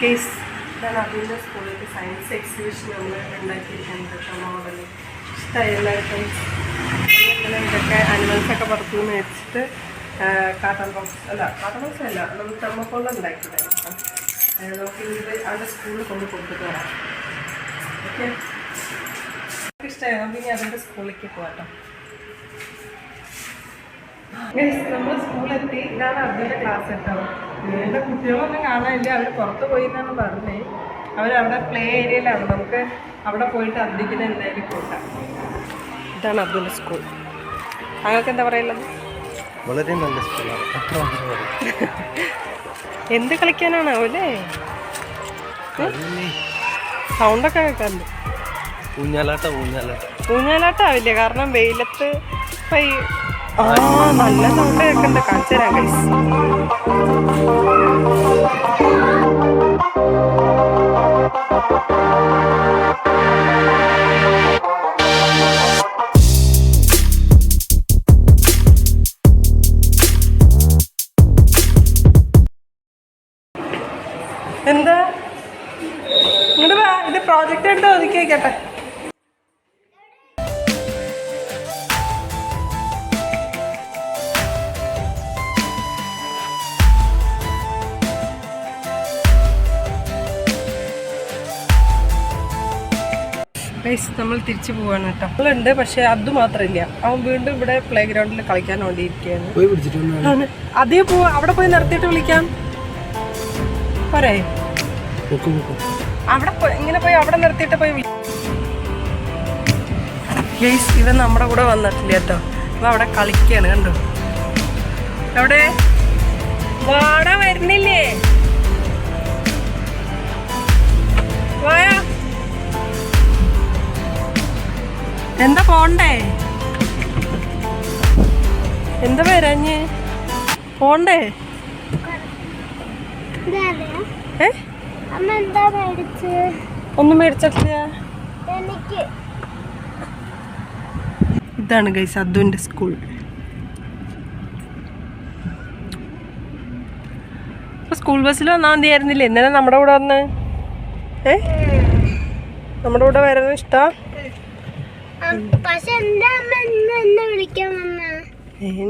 Case അതിന്റെ സ്കൂളിലേക്ക് science exhibition നമ്മൾ ഉണ്ടാക്കിയിരിക്കുന്നത് മോഡൽ ഇഷ്ടമായി എല്ലാവർക്കും ഇങ്ങനെ ഇതൊക്കെ അനിമൽസൊക്കെ പുറത്തു നിന്ന് മേടിച്ചിട്ട് കാട്ടൺ ബോക്സ് അല്ല കാട്ടൺ ബോക്സ് അല്ല നമ്മൾ തെർമോക്കോൾ ഉണ്ടാക്കിയിട്ടുണ്ടായിരുന്നു അത് നമുക്ക് ഇത് അവിടെ സ്കൂളിൽ കൊണ്ട് കൊടുത്തിട്ട് വരാം. ഓക്കെ? ഇഷ്ടമായി നമുക്ക് ഇനി അതിന്റെ സ്കൂളിലേക്ക് പോകാം നമ്മൾ സ്കൂളെത്തി ഇതാണ് അർജുന്റെ ക്ലാസ് കേട്ടോ എന്റെ കുട്ടികളൊന്നും കാണാനില്ല. അവർ പുറത്ത് പോയി എന്നാണ് പറഞ്ഞത് അവരവിടെ പ്ലേ ഏരിയയിലാണ് നമുക്ക് അവിടെ പോയിട്ട് അർദ്ദിക്കുന്ന എന്തായാലും കൂട്ടാം. ഇതാണ് അബ്ദുള്ള സ്കൂൾ താങ്കൾക്ക് എന്താ പറയുള്ളത് വളരെ നല്ല സ്കൂളാണ്? എന്ത് കളിക്കാനാണോ അല്ലേ സൗണ്ടൊക്കെ കേൾക്കാറുണ്ട്. ഊഞ്ഞാലാട്ട ഊഞ്ഞാലാട്ട. ഊഞ്ഞാലാട്ടാവില്ല? കാരണം വെയിലത്ത് ഇപ്പം ഈ ആ നല്ല സൗണ്ട് കേൾക്കണ്ട കാണിച്ചു തരാം ഗൈസ് നമ്മൾ തിരിച്ചു പോവാണ് കേട്ടോ. നമ്മളുണ്ട് പക്ഷെ അത് മാത്രമില്ല. അവൻ വീണ്ടും ഇവിടെ പ്ലേ ഗ്രൗണ്ടിൽ കളിക്കാൻ വേണ്ടിയിരിക്കുകയാണ് ഇരിക്കുകയാണ്. അതേ പോ അവിടെ പോയി നിർത്തിയിട്ട് വിളിക്കാം. പോരേ. അവിടെ ഇങ്ങനെ പോയി അവിടെ നിർത്തിയിട്ട് പോയി ഗൈസ് ഇവൻ നമ്മുടെ കൂടെ വന്നിട്ടില്ല കേട്ടോ. ഇവ അവിടെ കളിക്കാണ് കണ്ടോ? എവിടെ? വാട വരുന്നില്ലേ? എന്താ പോണ്ടേ? എന്താ പേരഞ്ഞ് പോണ്ടേ? ഒന്നും മേടിച്ചിട്ടില്ല. ഇതാണ് ഗൈസ് അദ്ദുവിന്റെ സ്കൂൾ സ്കൂൾ ബസ്സിൽ വന്നാൽ മതിയായിരുന്നില്ലേ? ഇന്നലെ നമ്മുടെ കൂടെ വന്ന്. ഏ? നമ്മുടെ കൂടെ വരാൻ ഇഷ്ടാ പക്ഷെ എന്റെ അമ്മ ഇന്ന് എന്നെ വിളിക്കാൻ വന്ന ഏ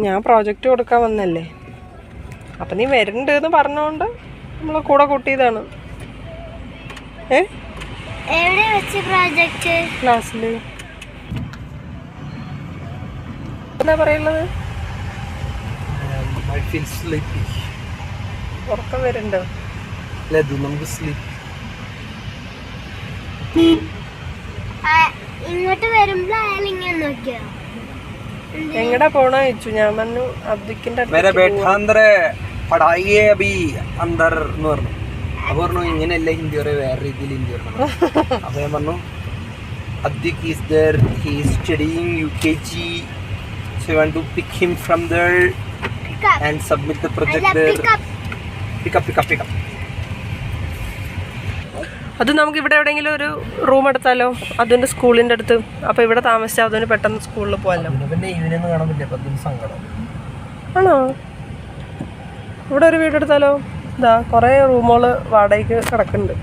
ഞാൻ പ്രോജക്റ്റ് കൊടുക്കാൻ വന്നല്ലേ? അപ്പം നീ വരണ്ട് എന്ന് പറഞ്ഞുകൊണ്ട് നമ്മൾ കൂടെ കൂട്ടിയതാണ്. ഏ? എവിടെ വെച്ച് പ്രോജക്റ്റ് ക്ലാസ്സിൽ എന്താ പറയുള്ളത് ഉറക്കം വരുന്നുണ്ടോ നമുക്ക് സ്ലീപ്പ് ഇങ്ങോട്ട് വരുമ്പോ അയാൾ ഇങ്ങനെ നോക്കിയോ? എങ്ങടാ പോണോ ചോദിച്ചു. ഞാൻ പറഞ്ഞു അബ്ദുക്കിന്റെ മേരെ അന്തർ എന്ന് പറഞ്ഞു. അപ്പൊ പറഞ്ഞു ഇങ്ങനെയല്ല ഹിന്ദി പറയാ വേറെ രീതിയിൽ ഹിന്ദി പറഞ്ഞു. അപ്പൊ ഞാൻ പറഞ്ഞു അദ്ദിക് is there he is studying U K G so want to pick him from there and submit the project pickup pickup pickup അത് നമുക്ക് ഇവിടെ എവിടെയെങ്കിലും ഒരു റൂം എടുത്താലോ? അതിന്റെ സ്കൂളിന്റെ അടുത്ത്. അപ്പൊ ഇവിടെ താമസിച്ചാൽ അതിന് പെട്ടെന്ന് സ്കൂളിൽ പോകാമല്ലോ ആണോ? ഇവിടെ ഒരു വീട് എടുത്താലോ? ഇതാ കുറേ റൂമുകൾ വാടകയ്ക്ക് കിടക്കുന്നുണ്ട്.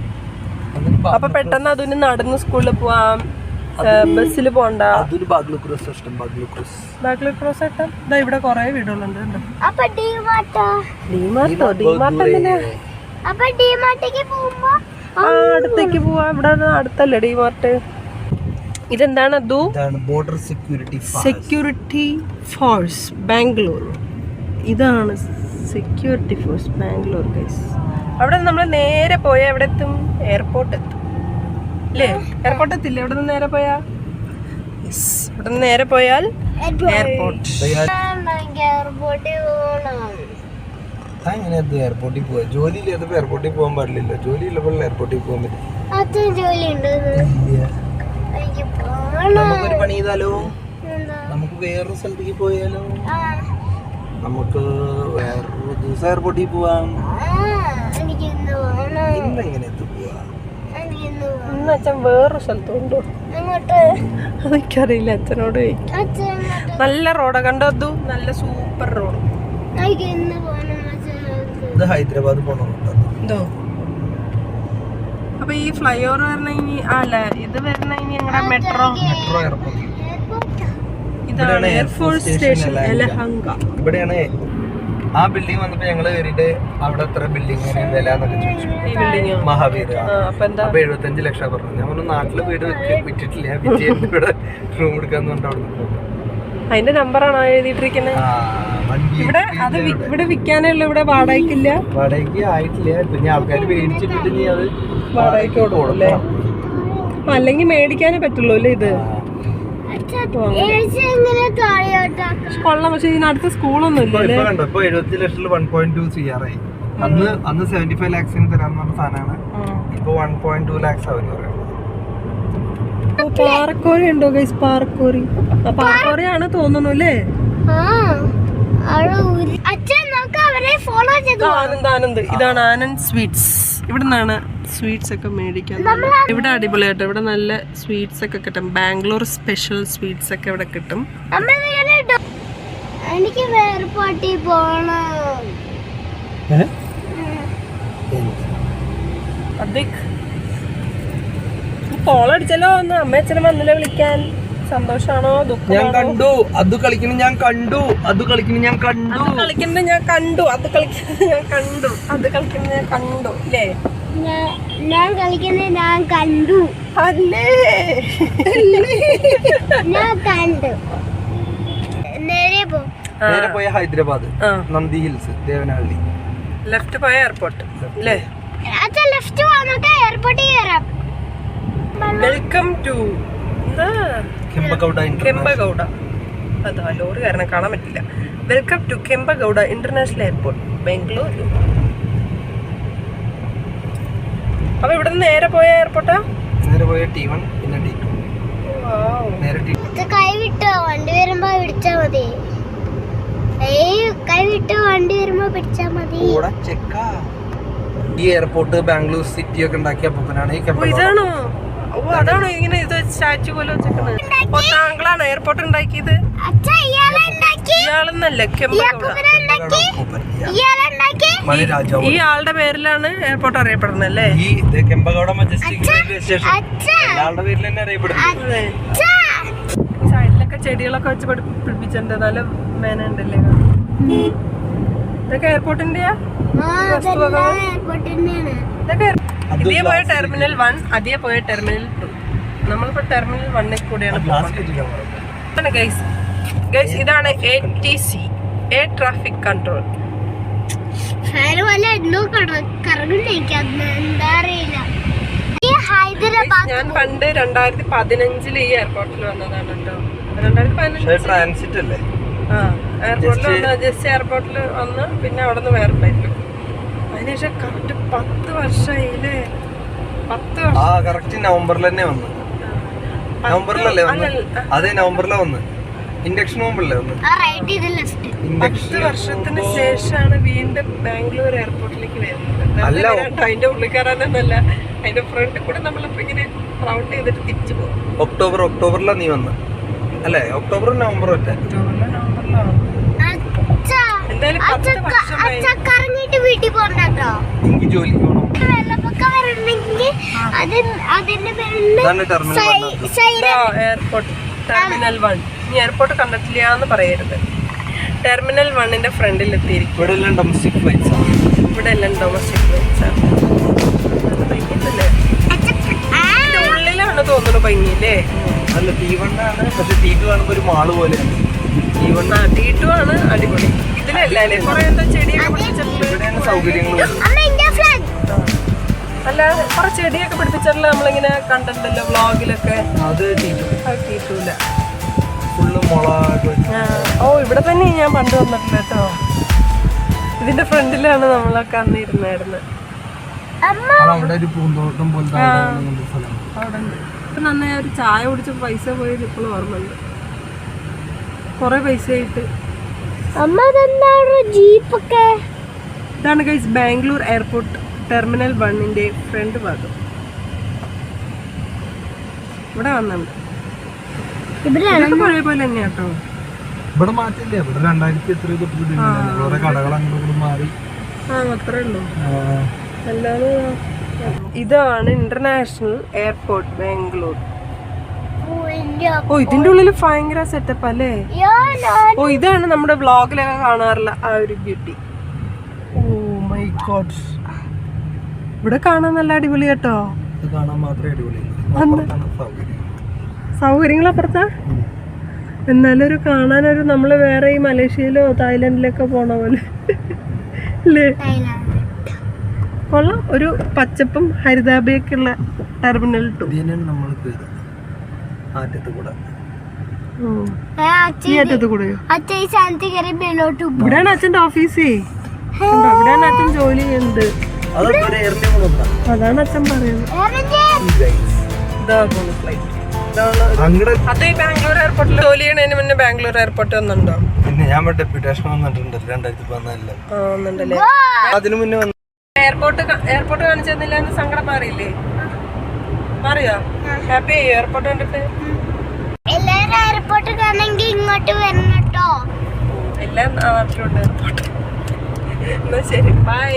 അപ്പോൾ അപ്പൊ പെട്ടെന്ന് അതിന് നടന്ന് സ്കൂളിൽ പോവാം. ബസ്സിൽ പോണ്ട. ഇവിടെ കുറേ വീടുകളുണ്ട്. ഡിമാർട്ടോ ഡിമാർട്ടോ ഡിമാർട്ട് എന്തിനാ? ആ അടുത്തേക്ക് പോവാ. ഇവിടെ അടുത്തല്ലേ ഡി മാർട്ട്. ഇതെന്താണ് അതു ഇതാണ് border security security force Bangalore. ഇതാണ് സെക്യൂരിറ്റി ഫോഴ്സ് ബാംഗ്ലൂർ ഗൈസ് അവിടെ നമ്മൾ നേരെ പോയാൽ എവിടെ എത്തും? എയർപോർട്ട് എത്തും. അല്ലേ എയർപോർട്ട് എത്തില്ലേ? ഇവിടെ നിന്ന് നേരെ പോയാ? യെസ് ഇവിടെ നിന്ന് നേരെ പോയാൽ എയർപോർട്ട് എയർപോർട്ടിൽ പോകണം അങ്ങനെ എയർപോർട്ടിൽ പോവാ. ജോലി ഇല്ലാത്തപ്പോ എയർപോർട്ടിൽ പോകാൻ പാടില്ലല്ലോ. ജോലി ഉള്ളപ്പോൾ എയർപോർട്ടിൽ പോകാൻ പറ്റും നമുക്കൊരു പണി. ചെയ്താലോ? നമുക്ക് വേറൊരു സ്ഥലത്തേക്ക് പോയാലോ? ആ. നമുക്ക് വേറൊരു ദിവസം എയർപോർട്ടിൽ പോവാം. ആ, എനിക്ക് ഇന്ന് പോകണം എങ്ങനെ എത്തും ഇന്ന് അച്ഛൻ വേറൊരു സ്ഥലത്തുണ്ടോ അതെനിക്കറിയില്ല അച്ഛനോട് ചോദിക്കാം അച്ഛൻ നല്ല റോഡാ. കണ്ടോ? അതു നല്ല സൂപ്പർ റോഡ് എനിക്ക് ഇന്ന് പോകണം അച്ഛൻ ഇത് ഹൈദരാബാദ് പോകണം എന്തോ? അപ്പൊ ഈ ഫ്ലൈ ഓവർ വരണ ഇനി അല്ല? ഇത് വരണ ഇനി ഞങ്ങളുടെ മെട്രോ. Metro airport. ഇതാണ് എയർഫോഴ്സ് സ്റ്റേഷൻ എലഹങ്ക. ഇവിടെയാണ് ആ ബിൽഡിംഗ് വന്നപ്പോ ഞങ്ങൾ കയറിയിട്ട് അവിടെ എത്ര ബിൽഡിംഗ് വില എന്നൊക്കെ ചോദിച്ചു. മഹാവീർ അപ്പൊ എഴുപത്തഞ്ച് ലക്ഷം പറഞ്ഞു ഞാൻ പറഞ്ഞു നാട്ടിൽ വീട് വിറ്റിട്ടില്ല. വിറ്റ് ഇവിടെ റൂം എടുക്കാന്ന് പറഞ്ഞിട്ട് അവിടെ നിന്ന് അതിന്റെ നമ്പറാണോ എഴുതിയിട്ടിരിക്കുന്നത് ഇവിടെ അത് ഇവിടെ. വിൽക്കാനേ ഉള്ളൂ ഇവിടെ വാടകയ്ക്കില്ല. വാടകയ്ക്ക് ആയിട്ടില്ല. പിന്നെ ആൾക്കാർ മേടിച്ചിട്ട് നീ അത് വാടകയ്ക്ക് കൊടുക്കും അല്ലെങ്കിൽ മേടിക്കാനേ പറ്റുള്ളൂ അല്ലേ ഇത്? കൊള്ളാം പക്ഷെ ഇതിനടുത്ത് സ്കൂളൊന്നും ഇല്ല ഇപ്പൊ കണ്ടോ ഇപ്പൊ എഴുപത്തി ലക്ഷത്തിൽ one point two C R ആയി. അന്ന് അന്ന് സെവന്റി ഫൈവ് ലാക്സിന് തരാന്ന് പറഞ്ഞ സാധനമാണ് ഇപ്പൊ വൺ പോയിന്റ് ടു ലാക്സ് അവർ പറയുന്നത്. ഓ, ഉണ്ടോ ഗൈസ് പാറക്കോറി പാറക്കോറിയാണ് തോന്നുന്നു അല്ലേ? ഇതാണ് ആനന്ദ് സ്വീറ്റ്സ്. ഇവിടെ നിന്നാണ് സ്വീറ്റ്സ് ഒക്കെ മേടിക്കാൻ ഇവിടെ അടിപൊളിയായിട്ട് ഇവിടെ നല്ല സ്വീറ്റ്സ് ഒക്കെ കിട്ടും. ബാംഗ്ലൂർ സ്പെഷ്യൽ സ്വീറ്റ്സ് ഒക്കെ ഇവിടെ കിട്ടും. എനിക്ക് വേറെ പാട്ടി പോണം. അധിക്. കോളടിച്ചല്ലോ ഒന്ന് അമ്മയച്ഛനും വന്നില്ല വിളിക്കാൻ? സന്തോഷാണോ? ഞാൻ കണ്ടു. അത് കളിക്കുന്നു ഞാൻ കണ്ടു. അത് കളിക്കുന്നു ഞാൻ കണ്ടു. അത് കളിക്കുന്നത് ഞാൻ കണ്ടു. അത് കളിക്കുന്നത് ഞാൻ കണ്ടു. അത് കളിക്കുന്നത് ഞാൻ കണ്ടു. അല്ലേ ഞാൻ കളിക്കുന്നത് ഞാൻ കണ്ടു. അല്ലേ? ഞാൻ കണ്ടു. നേരെ പോ. നേരെ പോയ ഹൈദരാബാദ് നന്ദി ഹിൽസ് ദേവനഹള്ളി ലെഫ്റ്റ് പോയ എയർപോർട്ട് അല്ലേ ലെഫ്റ്റ് വന്നിട്ട് എയർപോർട്ടിൽ കയറാം വെൽക്കം ടു കെമ്പഗൗഡ അതാ ലോറി കാരണം കാണാൻ പറ്റില്ല. Welcome to Kempegowda international airport Bangalore അപ്പൊ ഇവിടെ നിന്ന് നേരെ പോയ എയർപോർട്ടാ നേരെ പോയ ടി വൺ പിന്നെ ടി ടു കൈ വിട്ടോ? വണ്ടി വരുമ്പോ പിടിച്ചാ മതി. കൈ വിട്ടോ? വണ്ടി വരുമ്പോ പിടിച്ചാ മതി. ഈ എയർപോർട്ട് ബാംഗ്ലൂർ സിറ്റി ഒക്കെ ഉണ്ടാക്കിയ അപ്പനാണ് ഈ ഇതാണോ? ഓ അതാണോ ഇങ്ങനെ ഇത് സ്റ്റാച്ചു പോലെ വെച്ചേക്കുന്നത് ഓ താങ്കളാണ് എയർപോർട്ട് ഉണ്ടാക്കിയത്. ഇയാളെന്നല്ല ഈ ആളുടെ പേരിലാണ് എയർപോർട്ട് അറിയപ്പെടുന്നത് അല്ലേ? ഈ മജസ്റ്റിക് റെയിൽവേ സ്റ്റേഷൻ അച്ഛ എല്ലാവരുടെ പേരിൽ തന്നെ അറിയപ്പെടുന്നത് അതെ. സൈഡിലൊക്കെ ചെടികളൊക്കെ വെച്ച് പിടിപ്പിച്ചിട്ടുണ്ട് നല്ല മേനുണ്ടല്ലേ ഇതൊക്കെ എയർപോർട്ടിന്റെയാ ഇതൊക്കെ ഇതേ പോയ ടെർമിനൽ വൺ അതേ പോയ ടെർമിനൽ ടു നമ്മളിപ്പോ ടെർമിനൽ വണ്ണിൽ കൂടെയാണ് ഗൈസ് ഗൈസ് ഇതാണ് A T C air traffic control ഞാൻ പണ്ട് രണ്ടായിരത്തി പതിനഞ്ചിൽ ഈ എയർപോർട്ടിൽ വന്നതാണ് കേട്ടോ. രണ്ടായിരത്തി പതിനഞ്ച് ട്രാൻസിറ്റ് അല്ലേ? ആ. എയർപോർട്ടിൽ ഒന്ന് ജസ്റ്റ് എയർപോർട്ടിൽ വന്ന് പിന്നെ അവിടെ നിന്ന് വേറെ ഫ്ലൈറ്റ് അതിനുശേഷം കറക്റ്റ് പത്ത് വർഷമായില്ലേ പത്ത് വർഷം. ആ കറക്റ്റ് നവംബറിൽ തന്നെ വന്ന്. നവംബറിലല്ലേ വന്ന്? അതേ നവംബറിലാ വന്ന്. ഇൻഡക്ഷൻ മുമ്പല്ലേ വന്ന്? പത്ത് വർഷത്തിന് ശേഷമാണ് വീണ്ടും ബാംഗ്ലൂർ എയർപോർട്ടിലേക്ക് വരുന്നത്. അല്ല. അതിന്റെ ഉള്ളിൽ കയറാനൊന്നല്ല. അതിന്റെ ഫ്രണ്ടിൽ കൂടെ നമ്മളിപ്പോ ഇങ്ങനെ റൗണ്ട് ചെയ്തിട്ട് തിരിച്ചു പോകും. ഒക്ടോബർ ഒക്ടോബറിലാ നീ വന്ന്. അല്ലേ? ഒക്ടോബർ നവംബർ ഒറ്റ. ഒക്ടോബറിലോ അച്ഛ എന്തായാലും അച്ഛ പത്ത് വർഷമായി അച്ഛ കറങ്ങിട്ട് വീട്ടിൽ പോകണ്ടോ എനിക്ക് ജോലിക്ക് പോകണം വെള്ളപ്പൊക്കം വരണമെങ്കിൽ അത് അതിന്റെ പേരിൽ ഇതാണ് ടെർമിനൽ വന്നത്. Siren airport terminal one airport കണ്ടിട്ടില്ല എന്ന് പറയരുത്. ടെർമിനൽ വണ്ണിന്റെ ഫ്രണ്ടിൽ എത്തിയിരിക്കും ഇവിടെ എല്ലാം ഡൊമസ്റ്റിക് ഫ്ലൈറ്റ്സ് ആണ്. ഇവിടെ എല്ലാം ഡൊമസ്റ്റിക് ഫ്ലൈറ്റ്സ് ആണ്. ഉള്ളിലാണ് തോന്നുന്നു ഭംഗിയില്ലേ? അല്ല ടി വൺ പക്ഷെ ടി ടു കാണുമ്പോൾ ഒരു മാൾ പോലെയാണ്. ടി ടു ആണ്. അല്ലേ കുറെ എന്താ ചെടിയൊക്കെ പിടിപ്പിച്ചിട്ടുണ്ട്. ഫ്ലാഗ് അല്ലാതെ കുറെ ചെടിയൊക്കെ പിടിപ്പിച്ചിട്ടുള്ള നമ്മളിങ്ങനെ കണ്ടിട്ടുണ്ടല്ലോ വ്ളോഗിലൊക്കെ. അത് ടുല്ല ഫുള്ള് മുള ഓ ഇവിടെ തന്നെ ഞാൻ പണ്ട് വന്നിട്ടില്ല കേട്ടോ. ഇതിന്റെ ഫ്രണ്ടിലാണ് നമ്മളൊക്കെ അന്ന് ഇരുന്നായിരുന്നത് അമ്മ അവിടെ ഒരു പൂന്തോട്ടം പോലത്തെ അവിടെ ഉണ്ട്. ഇപ്പൊ നന്നായി ഒരു ചായ കുടിച്ച പൈസ പോയത് ഇപ്പോഴും ഓർമ്മയുണ്ട്. കുറെ പൈസ ആയിട്ട് അമ്മ ജീപ്പൊക്കെ. ഇതാണ് ഗൈസ് ബാംഗ്ലൂർ എയർപോർട്ട് ടെർമിനൽ വണ്ണിന്റെ ഫ്രണ്ട് ഭാഗം. ഇവിടെ വന്നുണ്ട്. പഴയ പോലെ തന്നെയാ കേട്ടോ ഇവിടെ മാറ്റില്ല? ഇവിടെ രണ്ടായിരത്തി എത്ര തൊട്ട് കുറെ കടകൾ അങ്ങോട്ട് മാറി. ആ അത്രേ ഉള്ളൂ. അല്ലാതെ ഇതാണ് ഇന്റർനാഷണൽ എയർപോർട്ട് ബാംഗ്ലൂർ. ഓ, ഇതിന്റെ ഉള്ളിൽ ഭയങ്കര സെറ്റപ്പ് അല്ലേ? ഓ ഇതാണ് നമ്മുടെ വ്ളോഗിലൊക്കെ കാണാറില്ല ആ ഒരു ബ്യൂട്ടി ഓ മൈ ഗോഡ് ഇവിടെ കാണാൻ നല്ല അടിപൊളി കേട്ടോ. ഇത് കാണാൻ മാത്രമേ അടിപൊളി. സൗകര്യങ്ങൾ അപ്പുറത്താ എന്നാലും ഒരു കാണാനൊരു നമ്മൾ വേറെ ഈ മലേഷ്യയിലോ തായ്ലൻഡിലൊക്കെ പോണ പോലെ. അല്ലേ. കൊള്ളാം. ഒരു പച്ചപ്പും ഹരിതാഭയൊക്കെ ഉള്ള ടെർമിനൽ ടു നമ്മൾ ആദ്യത്തെ കൂടെ ഇവിടെയാണ് അച്ഛന്റെ ഓഫീസേ. കണ്ടോ ഇവിടെയാണ് അച്ഛൻ ജോലി ചെയ്യുന്നത്. അതാണ് അച്ഛൻ പറയുന്നത്. ഈ ഇതാ പോണ ഫ്ലൈറ്റ് ഇതാണ് അങ്ങട് അത് ബാംഗ്ലൂർ എയർപോർട്ടിൽ ജോലി ചെയ്യണതിന് മുന്നേ ബാംഗ്ലൂർ എയർപോർട്ട് വന്നിട്ടുണ്ടോ? പിന്നെ ഞാൻ ഡെപ്യൂട്ടേഷൻ വന്നിട്ടുണ്ട് രണ്ടായിരത്തി പതിനാലിൽ അതിനു മുന്നേ വന്നു എയർപോർട്ട് എയർപോർട്ട് കാണിച്ചു തന്നില്ല എന്ന് സങ്കടം മാറിയില്ലേ? മാറിയോ ഹാപ്പി എയർപോർട്ട് കണ്ടിട്ട്? എല്ലാരും എയർപോർട്ട് കാണണമെങ്കിൽ ഇങ്ങോട്ട് വരണം കേട്ടോ എല്ലാം നാട്ടിലുണ്ട് എയർപോർട്ട് എന്നാ ശരി ബൈ